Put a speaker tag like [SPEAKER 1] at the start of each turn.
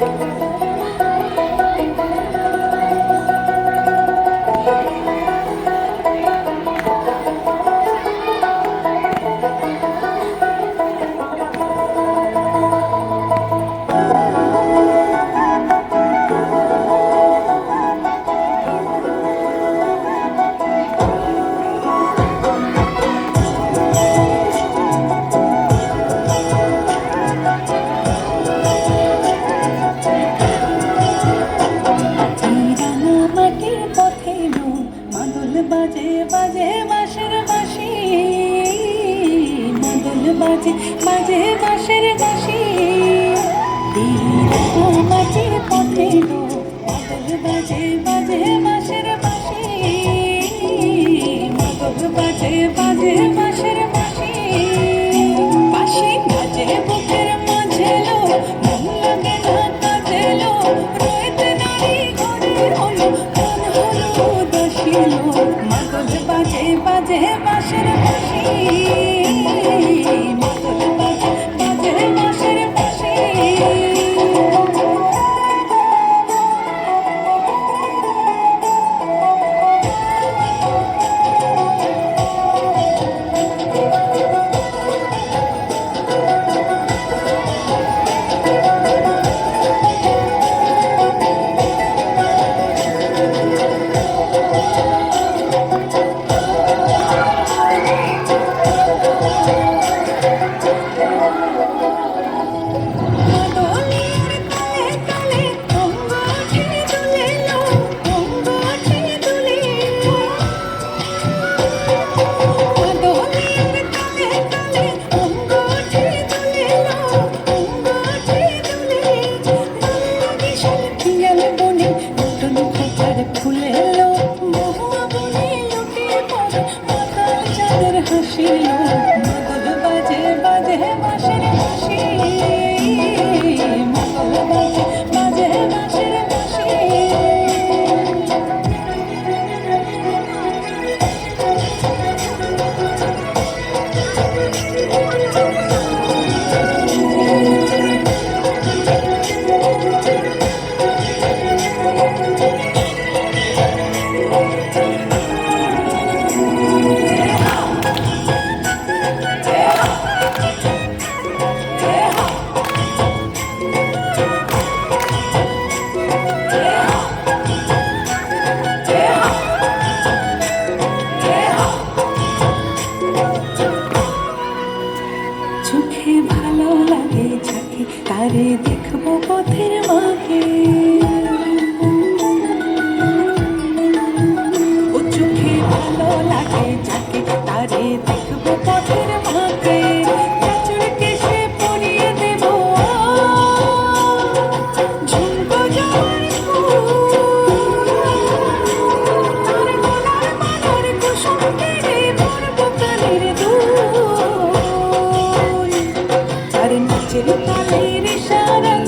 [SPEAKER 1] thank you 记 চোখে ভালো লাগে যাকে তারে দেখব পথের মাকে কালের সারা